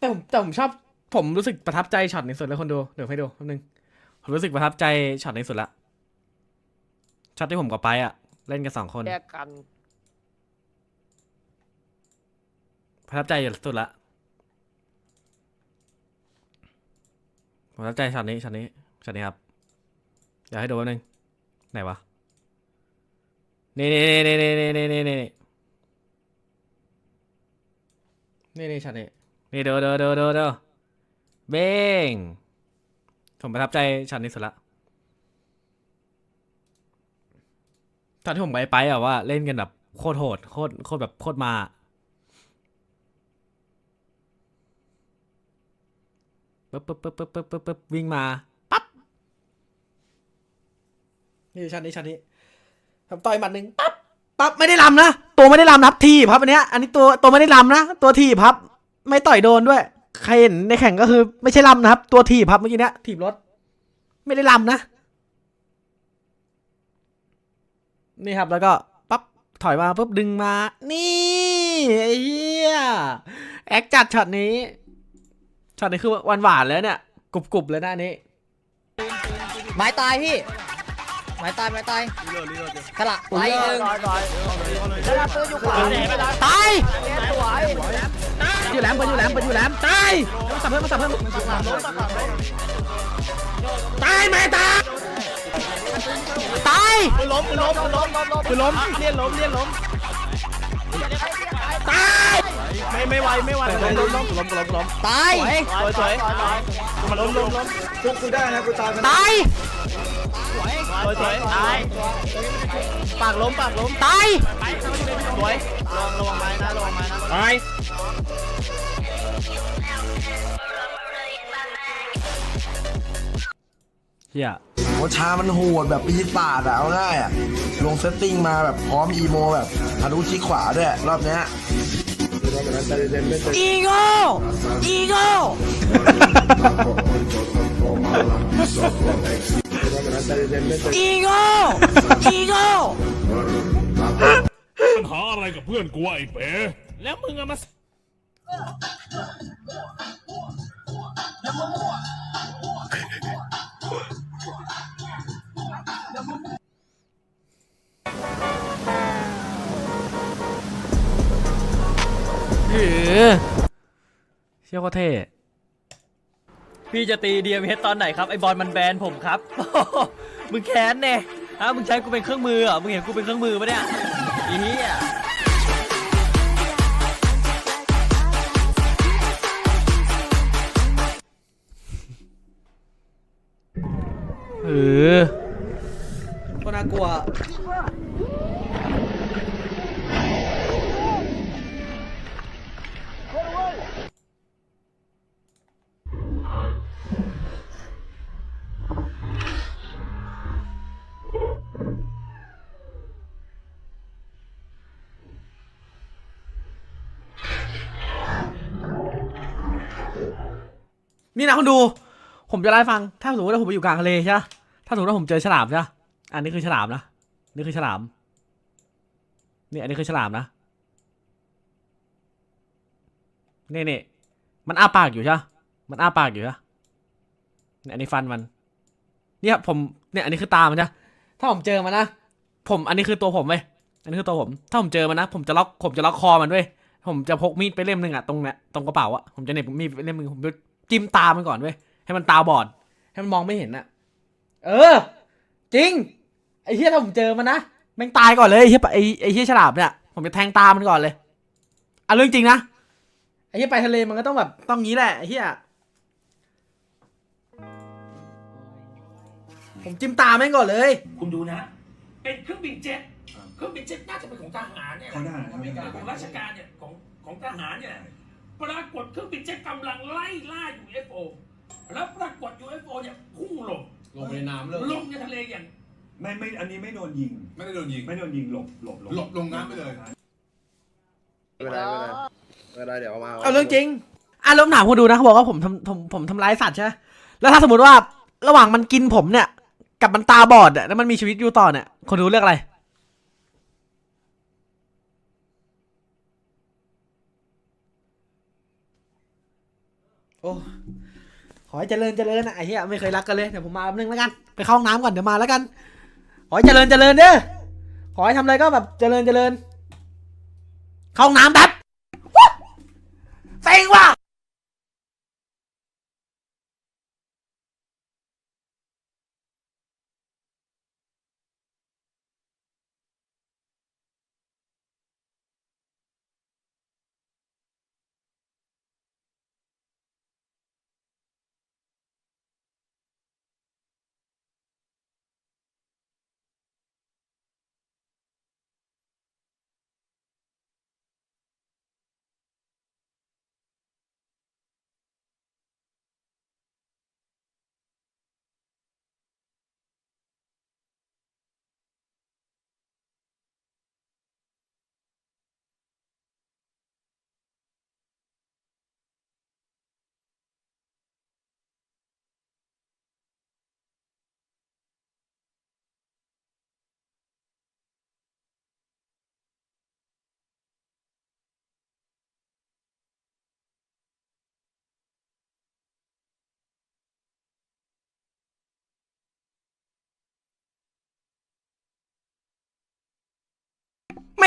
แต่ผมแต่ผมชอบผมรู้สึกประทับใจช็อตนี้สุดแล้วคนดูเดี๋ยวให้ดูแป๊บนึงผมรู้สึกประทับใจช็อตนี้สุดละช็อตที่ผมกับไปอะเล่นกันสองคนแยกกัน ประทับใจสุดละประทับใจช็อตนี้ช็อตนี้ช็อตนี้ครับเดี๋ยวให้ดูแป๊บนึงไหนวะนี่นี่นี่นี่นี่นี่นี่นี่นี่นี่นี่ช็อตนี้ นี่เด้อเด้อเด้อเด้อเด้อเบ้งผมประทับใจช็อตนี้สุดละตอนที่ผมไปไปอะว่าเล่นกันแบบโคตรโหดโคตรโคตรแบบโคตรมาปึ๊บปึ๊บปึ๊บปึ๊บปึ๊บปึ๊บปึ๊บวิ่งมาปั๊บนี่ชั้นนี้ชั้นนี้ทำต่อยหมัดหนึ่งปั๊บปั๊บไม่ได้ลำนะตัวไม่ได้ลำนับทีบครับอันเนี้ยอันนี้ตัวตัวไม่ได้ลำนะตัวทีบครับ ไม่ต่อยโดนด้วย ใครเห็นในแข่งก็คือ ไม่ใช่ลำนะครับ ตัวทีบครับเมื่อกี้เนี้ยทีบรถ ไม่ได้ลำนะ นี่ครับแล้วก็ปั๊บถอยมาปุ๊บดึงมา นี่ไอ้เหี้ยแอคจัดช็อตนี้ช็อตนี้คือหวานหวานๆแล้วเนี่ยกรุบกรุบๆเลยนะอันนี้ไม้ตายพี่ไม้ตายไม้ตายสละไล่หนึ่งลอยลอยเวลาซื้ออยู่ขวาเวลาตายสวย อยู่แหลมเปิดอยู่แหลมเปิดอยู่แหลมตายมาสับเพิ่มมาสับเพิ่มตายแม่ตายตายล้มล้มล้มล้มล้มคือล้มเลียนล้มเลียนล้มตายไม่ไม่ไหวไม่ไหวล้มล้มล้มล้มล้มล้มตายสวยสวยมาล้มล้มล้มตาย สวยสวยตายปากล้มปากล้มตายสวยลองระวังไม้นะระวังไม้นะตายเฮียโอชามันโหดแบบปีศาจอะเอาง่ายอะลงเซตติ้งมาแบบพร้อมอีโมแบบทะลุชี้ขวาด้วยรอบเนี้ยอีโก้อีโก้ อีโก้อีโก้ปัญหาอะไรกับเพื่อนกูวะไอ้เป๋แล้วมึงอะมาเออเชี่ยโคตรเท่ พี่จะตีดีเอ็มเตอนไหนครับไอบอลมันแบนผมครับ มึงแค้นเน่ฮะมึงใช้กูเป็นเครื่องมือเหรอมึงเห็นกูเป็นเครื่องมือปะเนี่ยอีเหี้ยเออก็น่ากลัว นี่นะคุณดู ผมจะไล่ฟัง ถ้าสมมติว่าผมไปอยู่กลางทะเลใช่ปะถ้าสมมติว่าผมเจอฉลามใช่ปะอันนี้คือฉลามนะ นี่คือฉลาม นี่อันนี้คือฉลามนะ นี่นี่มันอ้าปากอยู่ใช่ปะมันอ้าปากอยู่ใช่ปะเนี่ยอันนี้ฟันมัน เนี่ยผม เนี่ยอันนี้คือตามันใช่ถ้าผมเจอมันนะ ผมอันนี้คือตัวผมเว้ย อันนี้คือตัวผม ถ้าผมเจอมันนะ ผมจะล็อก ผมจะล็อกคอมันด้วยผมจะพกมีดไปเล่มหนึ่งอะตรงเนี้ยตรงกระเป๋าอะผมจะเน็บมีดไปเล่มหนึ่งผม จะจิ้มตามันก่อนเว้ยให้มันตาบอด ให้มันมองไม่เห็นอะเออ จริง ไอ้เหี้ยถ้าผมเจอมันนะแม่งตายก่อนเลยไอ้เหี้ยไอ้ไอ้เหี้ยฉลามเนี่ยผมจะแทงตามันก่อนเลยอะเรื่องจริงนะไอ้เหี้ยไปทะเลมันก็ต้องแบบต้องงี้แหละไอ้เหี้ยผมจิ้มตาแม่งก่อนเลย คุณดูนะ เป็นเครื่องบินเจ็ต เครื่องบินเจ็ตน่าจะเป็นของทหารเนี่ยของราชการเนี่ย ของของทหารเนี่ย ปรากฏเครื่องบินเจ็ตกำลังไล่ล่า UFO แล้วปรากฏ UFO เนี่ยพุ่งลงลงไปในน้ำเลยลงในทะเลอย่าง ไม่ไม่อันนี้ไม่โดนยิง ไม่ได้โดนยิง ไม่โดนยิงหลบหลบหลบลงน้ำไปเลย ไม่เป็นไรไม่เป็นไรเดี๋ยวเอามาเอาเรื่องจริงอะลองถามคุณดูนะเขาบอกว่าผมทำผมผมทำร้ายสัตว์ใช่ไหมแล้วถ้าสมมติว่าระหว่างมันกินผมเนี่ย กับมันตาบอดอะแล้วมันมีชีวิตอยู่ต่อเนี่ย คนดูเลือกอะไร โอ้ขอให้เจริญเจริญนะไอ้เหี้ยไม่เคยรักกันเลยเดี๋ยวผมมาแป๊บนึงแล้วกันไปเข้าห้องน้ำก่อนเดี๋ยวมาแล้วกัน ขอให้เจริญเจริญเด้อขอให้ทำอะไรก็แบบเจริญเจริญเข้าห้องน้ำแป๊บ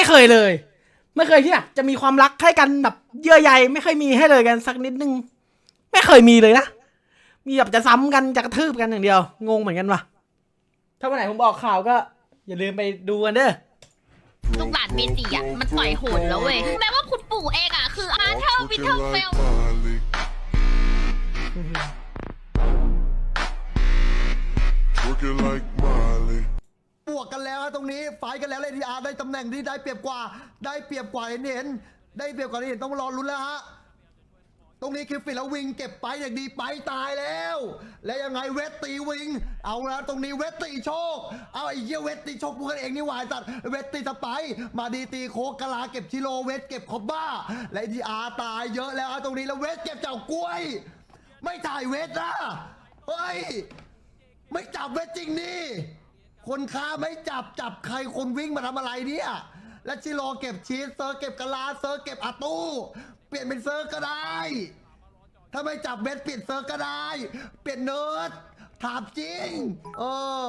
ไม่เคยเลย ไม่เคยที่แบบจะมีความรักให้กันแบบเยื่อใยไม่เคยมีให้เลยกันสักนิดนึง ไม่เคยมีเลยนะมีแบบจะซ้ำกันจะกระทืบกันอย่างเดียว งงเหมือนกันว่ะถ้าวันไหนผมบอกข่าวก็ อย่าลืมไปดูกันเด้อลูกหลานเมจิอะมันต่อยโหดแล้วเว้ยแม้ว่าคุณปู่เองอะคืออาร์เธอร์วิทเทอร์เฟล วกกันแล้วฮะตรงนี้ไฟกันแล้วเลยทีอาร์ได้ตำแหน่งที่ได้เปรียบกว่า ได้เปรียบกว่าเห็นเห็นได้เปรียบกว่าเห็นต้องรอลุ้นแล้วฮะตรงนี้คือฟิลแล้ววิงเก็บไปอย่างดีไปตายแล้ว แล้วยังไงเวทตีวิง เอาและตรงนี้เวทตีโชค เอาไอ้เหี้ยเวทตีโชคพวกกันเองนี่หวายสัตว์เวทตีสไปมาดีตีโคกกะลาเก็บชิโลเวทเก็บคอบบ้า และทีอาตายเยอะแล้วตรงนี้แล้วเวทเก็บเจ้ากล้วย ไม่ถ่ายเวทนะเฮ้ยไม่จับเวทจริงนี่ คนค้าไม่จับจับใครคนวิ่งมาทำอะไรเนี่ยและชิโรเก็บชีสเซอร์เก็บกะลาเซอร์เก็บอาตู้ เปลี่ยนเป็นเซอร์ก็ได้ ถ้าไม่จับเบสเปลี่ยนเซอร์ก็ได้ เปลี่ยนเนิร์ดถามจริง เออ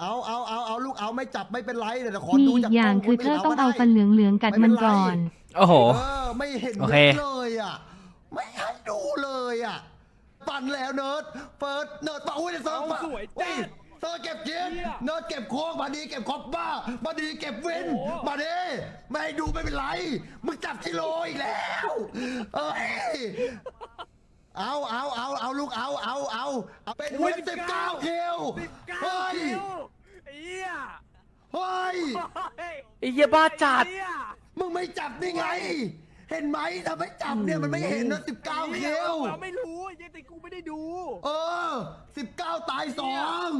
เอาเอาเอาเอาลูกเอาไม่จับไม่เป็นไรเดี๋ยวขอมีดูอีจากกอย่างล้คือไม่เธอห็ต้องเอาก็ได้ฟันเหลืองๆกัดมันก่อน โอ้โหเออไม่เห็นโอเคเลยอะ ไม่ให้ดูเลยอะ ปั่นแล้วเนิร์ดเฟิร์สเนิร์ดป่ะอุ้ยเซิร์ฟป่ะสวยจัด เซิร์ฟเก็บเย็นเนิร์ดเก็บโค้งมาดีเก็บคอปบ้ามาดีเก็บเว้นมาดีไม่ให้ดูไม่เป็นไรมึงจับกิโลอีกแล้วเอ้ยเอาเอาเอาเอาลูกเอาเอาเอาเอาเป็นเว้นสิบเก้าคิวเฮ้ย เฮ้ยไอ้เหี้ยบ้าจัดมึงไม่จับนี่ไง เห็นไหมถ้าไม่จับเนี่ยมันไม่เห็นนะสิบเก้าคิวไม่รู้ยังแต่กูไม่ได้ดู เออสิบเก้าตายสอง